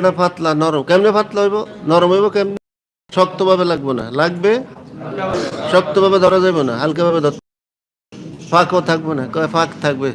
এটা পাতলা নরম। কেমনে পাতলা হইব? নরম হইব কেমনে? শক্তভাবে লাগবে না। লাগবে? শক্তভাবে ধরা যাবে না হালকাভাবে ধর ফাঁকও থাকবে না। কয় ফাঁক থাকবে?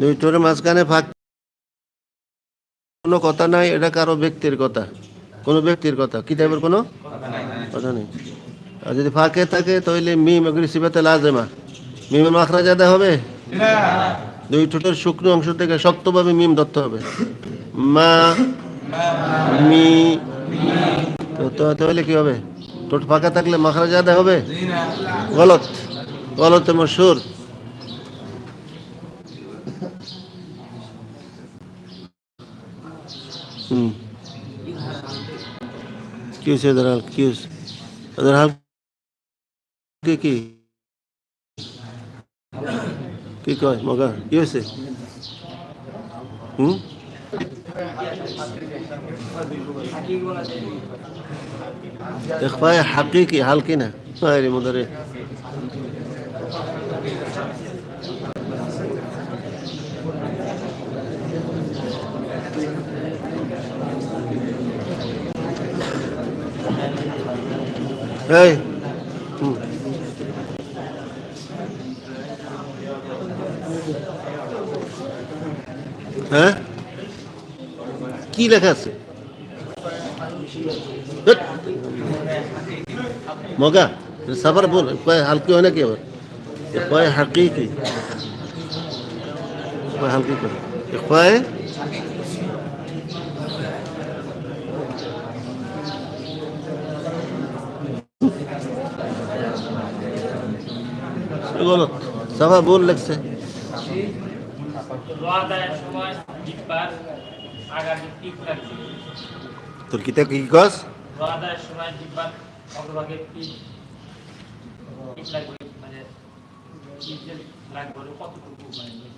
দুই টোরের মাঝখানে ফাঁক। কোনো কথা নাই এটা কারও ব্যক্তির কথা। কোনো ব্যক্তির কথা। কিতাবের কোনো? কথা নেই। আর যদি ফাঁকে থাকে তাহলে মিম এগুলি সিবাতে লাজেমা। মিমের মাখরা জাদা হবে? দুই ঠোঁটের শুকনো অংশ থেকে শক্তভাবে মিম ধরতে হবে। মা মি তো তো- তাহলে কি হবে? ঠোঁট ফাঁকা থাকলে মাখরা জাদা হবে? গলত গলত মশুর। হুম। কি হয়েছে হাল? কি হয়েছে? কি? কি কয়? মগা, কি হয়েছে? হুম? إخفاء حقيقي حال كنا غير مدري Hey. Hmm. ها কি লেখা আছে? মগা সাবার বল, কয় হালকি হয় নাকি আবার? কয় হাকিকি কয় হালকি করে কয়? গলত বল লেখছে। রোয়াদায়ের সময় জিব্বার আগামী টিপ লাগবে তোর কিতা কি কস? মানে মানে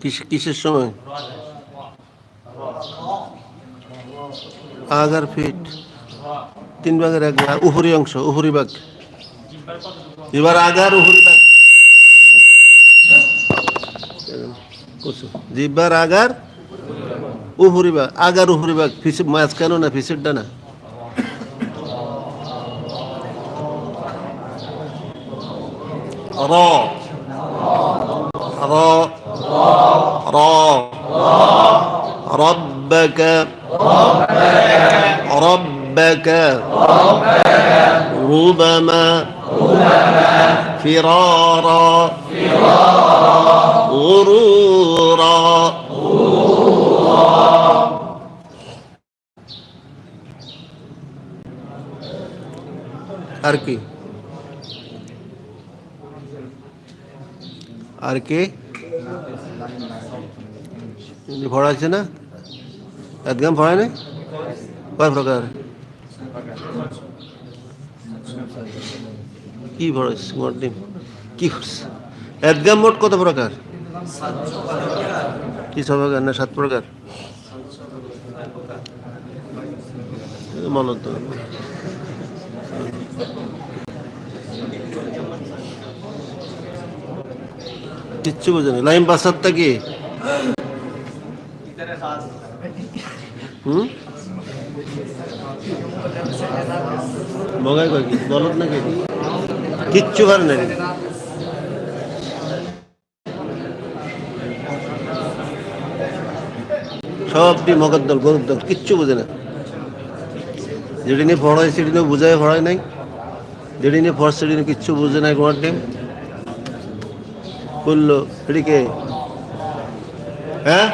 কিস- কিসের সময়? আগার ফিট। তিন ভাগের এক ভাগ উপরি অংশ উপরি ভাগ। এবার আগার উপরি ভাগ। জিব্বার আগার উপরি ভাগ আগার উপরি ভাগ ফিসে মাছ কেন না ফিসেরটা না র র র ربك ربك ربما فرارا غرورا আর কি? আর কি? ভরা আছে না? একদম ভরায় নাই? কয় প্রকার? কি ডিম। কি একদম মোট কত প্রকার? কি ছ প্রকার না সাত প্রকার? নেই। কিচ্ছু বোঝে না। লাইম বাসারটা কি? মগাই কয় কি? বলত নাকি? কিচ্ছু পারে না রে। সব দি মগর দল, গরুর দল, কিচ্ছু বোঝে না। যেটি নিয়ে পড়ায়, সেটি নিয়ে বুঝায়, পড়ায় নাই। যেটি নিয়ে পড় নিয়ে কিচ্ছু বুঝে নাই কোনো টিম করল এটিকে হ্যাঁ?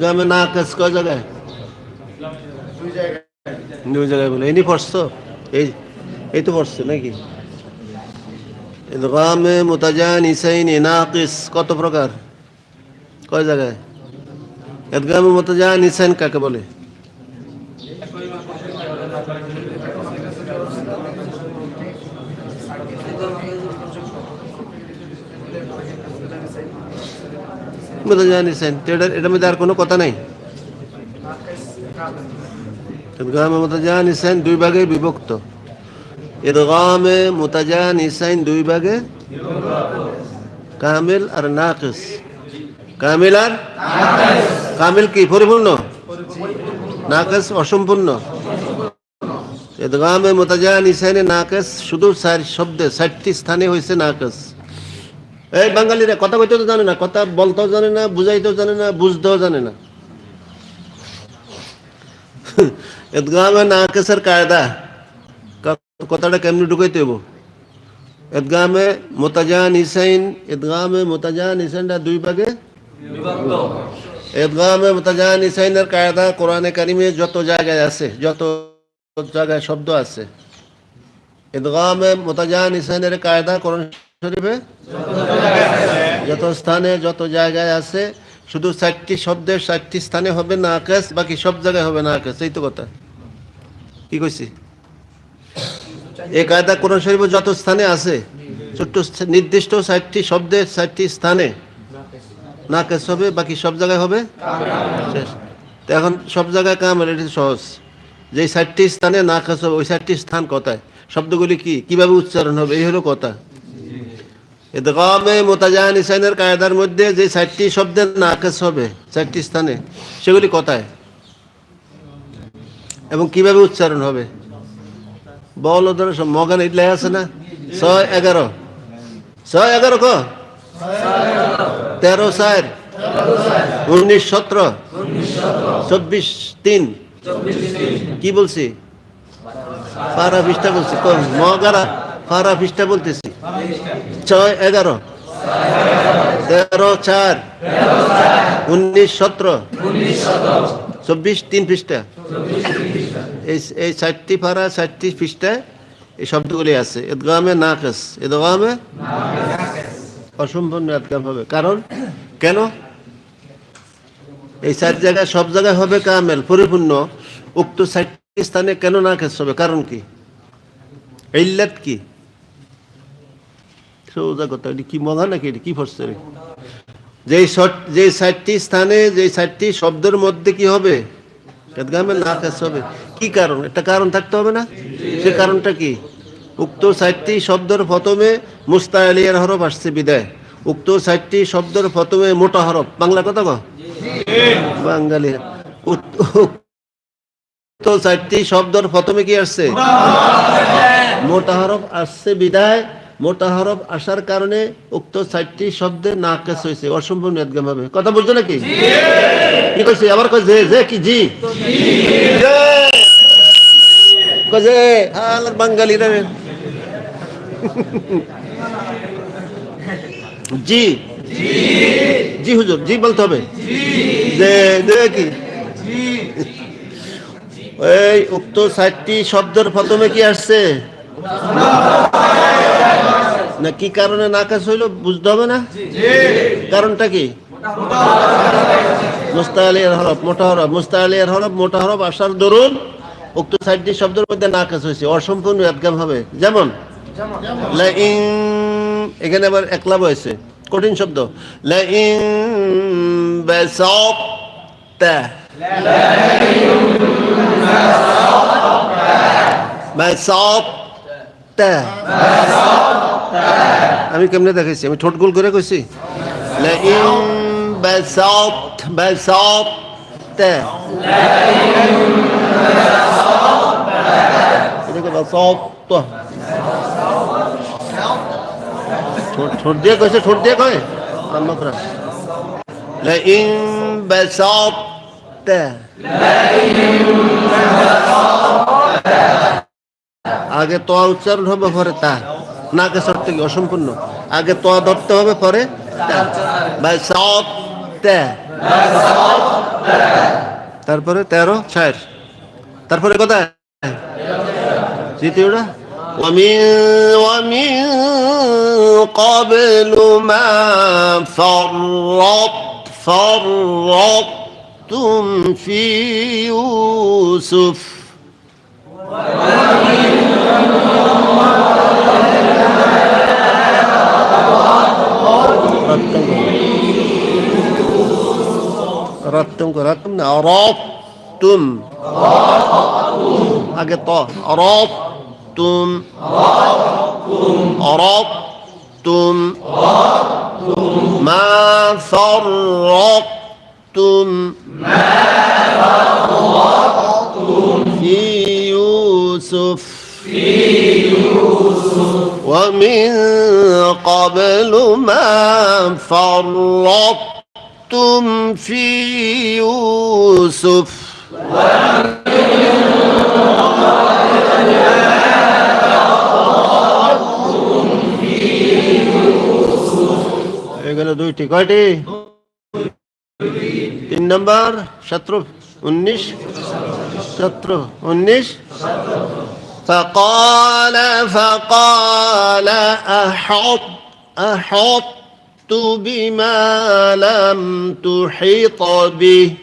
গ্রামে না কাজ কয় জায়গায়? দুই জায়গায় বলে। এনি পড়ছো এই এই তো পড়ছে নাকি? ইদগামে মুতাজান ইসাইন নাকিস কত প্রকার? কয় জায়গায়? ইদগামে মুতাজান ইসাইন কাকে বলে? মুতাজান ইসাইন এটা এটার মধ্যে আর কোনো কথা নাই? ইদগামে মুতাজান ইসাইন দুই ভাগে বিভক্ত। ইদগামে মুতাজান ইসাইন দুই ভাগে কামিল আর নাকিস। কামিল আর কামিল কি? পরিপূর্ণ? নাকাস অসম্পূর্ণ। ইদগামে মুতাজান ইসাইনে নাকাস শুধু শব্দে, চারটি স্থানে হয়েছে নাকাস। এই বাঙালিরা কথা কইতেও জানে না, কথা বলতেও জানে না, বুঝাইতেও জানে না, বুঝতেও জানে না। ইদগামে নাকাসের কায়দা কথাটা কেমনি ঢুকাইতে হইব? ইদগামে মুতাজান ইসাইন ইদগামে মুতাজান ইসাইনটা দুই ভাগে? ইদগামে মুতাজান ইসাইনের কায়দা কোরআনে কারিমে যত জায়গায় আছে, যত জায়গায় শব্দ আছে ইদগামে মুতাজান ইসাইনের কায়দা কোরআন শরীফে? যত স্থানে, যত জায়গায় আছে, শুধু চারটি শব্দের চারটি স্থানে হবে না আকাশ বাকি সব জায়গায় হবে না আকাশ এই তো কথা। কি কইছি? এই কায়দা কোরআন শরীফে যত স্থানে আছে, ছোট্ট নির্দিষ্ট চারটি শব্দের চারটি স্থানে নাকেশ হবে, বাকি সব জায়গায় হবে? এখন সব জায়গায় কাম, এটা সহজ। যে চারটি স্থানে না নাকাশ হবে, ওই চারটি স্থান কথায়? শব্দগুলি কি? কীভাবে উচ্চারণ হবে? এই হলো কথা। ইদগামে মোতাজাহান ইসাইনের কায়দার মধ্যে যে চারটি শব্দের নাকাশ হবে, চারটি স্থানে, সেগুলি কোথায়? এবং কীভাবে উচ্চারণ হবে? বল সব মগান ইডলাই আছে না? ছয় এগারো। ছয় এগারো ক? তেরো চার। উনিশ সতেরো। চব্বিশ তিন। কি বলছি? পারা পৃষ্ঠা বলছি। মগারা। পারা পৃষ্ঠা বলতেছি। ছয় এগারো। তেরো চার। উনিশ সতেরো। চব্বিশ তিন পৃষ্ঠা। এই এই চারটি পারা চারটি পৃষ্ঠায় এই শব্দগুলি আছে। ঈদগামে নাকাস। ঈদগামে অসম্পূর্ণ ঈদগাম হবে। কারণ কেন? এই চার জায়গায় সব জায়গায় হবে কামেল, পরিপূর্ণ। উক্ত চারটি স্থানে কেন নাকাস হবে? কারণ কি? ইল্লাত কি? সোজা কথা এটি কি মগা নাকি কি পড়ছে রে যে যে চারটি স্থানে যে চারটি শব্দের মধ্যে কি হবে? ঈদগামে নাকাস হবে। কি কারণ? একটা কারণ থাকতে হবে না? সে কারণটা কি? উক্ত চারটি শব্দের প্রথমে মুস্তালিয়ার হরফ আসছে, বিদায়। উক্ত চারটি শব্দের প্রথমে মোটা হরফ। বাংলা কথা কো বাঙালি। উক্ত চারটি শব্দের প্রথমে কি আসছে? মোটা হরফ আসছে, বিদায়। মোটা হরফ আসার কারণে উক্ত চারটি শব্দে নাকাস হয়েছে। অসম্পূর্ণ ঈদগাম হবে কথা বুঝছ নাকি? কি কইছে? আবার কই যে যে কি জি? যে। কই যে হাল বাঙালি রে। জি। জি হুজুর জি বলতে হবে। যে যে কি? এই উক্ত চারটি শব্দের প্রথমে কি আসছে? না কি কারণে নাকাশ হইল বুঝতে হবে না? কারণটা কি? মুস্তালিয়ার হরফ মোটা হরফ মুস্তালিয়ার হরফ মোটা হরফ আসার দরুন। উক্ত চারটি শব্দের মধ্যে নাকাশ হয়েছে অসম্পূর্ণ একগাম হবে। যেমন? এখানে আবার একলাভ হয়েছে কঠিন শব্দ। লাইন আমি কেমনে দেখাইছি আমি ঠোঁট গোল করে কইছি লাইন বাসাত বাসাত এটাকে বাসাত ঠোঁট ঠোঁট দিয়ে কইছে ঠোঁট দিয়ে কয় আম্মাকরা লাইন বাসাত আগে তোয়া উচ্চারণ হবে পরে তা নাকে সরতে কি অসম্পূর্ণ আগে তোয়া ধরতে হবে পরে তা। বাই সব তে। তারপরে তেরো চার তারপরে কথা দ্বিতীয়টা ومن ومن قبل ما فرط فرطتم في يوسف Rattım rattım ne? Rattım. Aগে to. Rattım. Rattım. Rattım. Ma sarrattım. Ma sarrattım. ومن قبل ما فرطتم في يوسف এগুলো দুইটি কয়টি তিন নম্বর সতেরো উনিশ সতেরো উনিশ فقال فقال أحط أحط بما لم تحط به.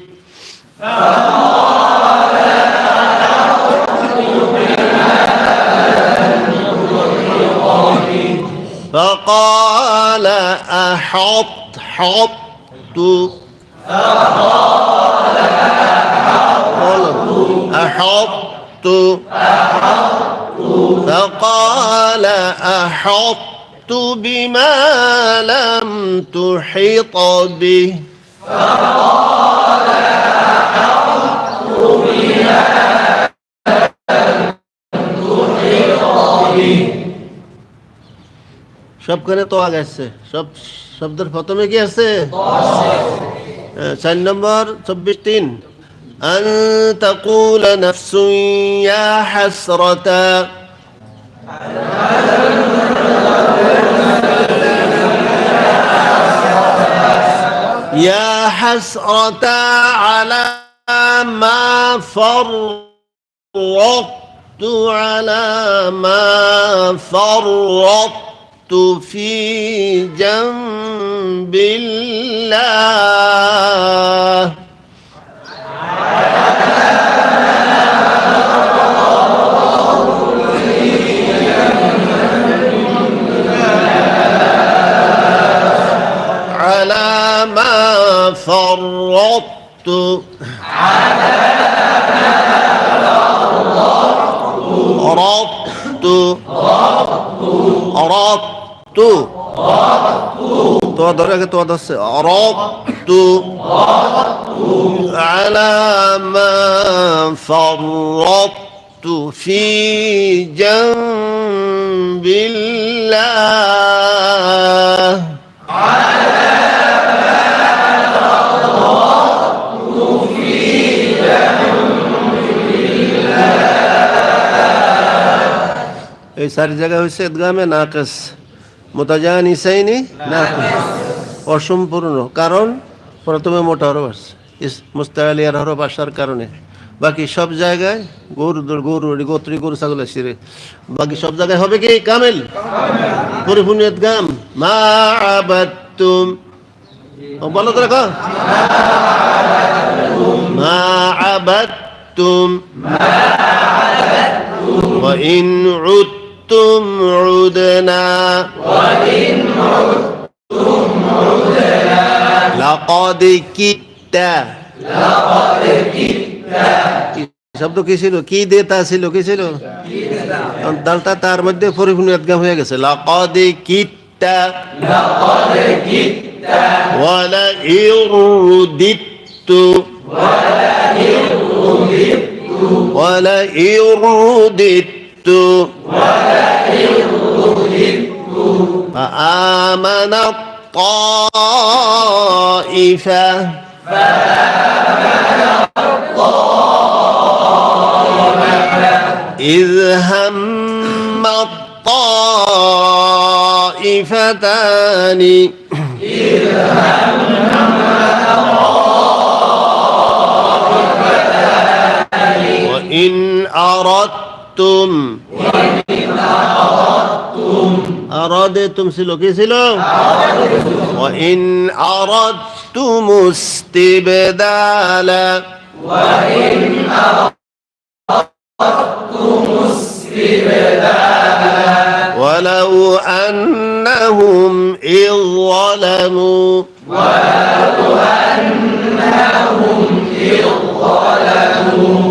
فقال بما لم تحط به فقال أحط حط فقال أحط أحط فقال أحطت بما لم تحط به সবখানে তো আগে আসছে সব শব্দের প্রথমে কি আছে হ্যাঁ, চার নম্বর চব্বিশ তিন أن تقول نفس يا حسرة. يا حسرة على ما فرطت على ما فرطت في جنب الله. فرطت على رطت رطت رطت درجة توضس رطت على ما فرطت في جنب الله. এই চারি জায়গা হয়েছে ঈদগামে নাকেস মোতাজান ইসাইনি নাকেস অসম্পূর্ণ কারণ প্রথমে মোটা হরফ আসছে ইস মুস্তালিয়ার হরফ আসার কারণে বাকি সব জায়গায় গরু দর- গরু গোত্রী গরু ছাগল আসছে বাকি সব জায়গায় হবে কি কামেল পরিপূর্ণ ঈদগাম মা আবাদতুম ও, বলো তো রাখো মা আবাদতুম وإن عدتم عدنا وإن عدتم عدنا لقد كدت لقد كدت শব্দ কি ছিল কি দেতা ছিল কি ছিল দালটা তার মধ্যে পরিপূর্ণ একদম হয়ে গেছে লাকাদ কিত্তা লাকাদ কিত্তা ওয়ালা ولدت ولئن الطائفة فآمن الطائفة إذ هم الطائفتان إذ هم الطائفتان وإن أردت أردتم أردتم سلو كي سلو وإن أردتم استبدالا ولو أنهم إذ ظلموا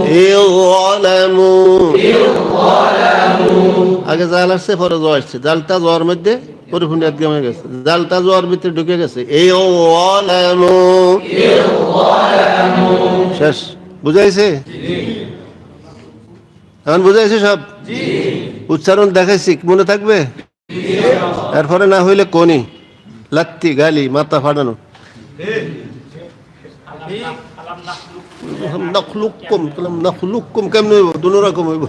إذ ظلموا আগে জাল আসছে পরে জ আসছে জালটা জোয়ার মধ্যে পরিপূর্ণ একদম হয়ে গেছে জালটা জোয়ার ভিতরে ঢুকে গেছে এই ও ওয়ালামু শেষ বুঝাইছে এখন বুঝাইছে সব উচ্চারণ দেখাইছি, মনে থাকবে? এরপরে না হইলে কোনি। লাত্তি, গালি, মাথা ফাটানো। কেমন রকম হইব।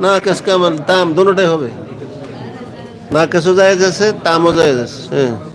না কেস কামাল তাম দুটোটাই হবে। না কেসও যায় যাচ্ছে তামও যায় যাচ্ছে হ্যাঁ।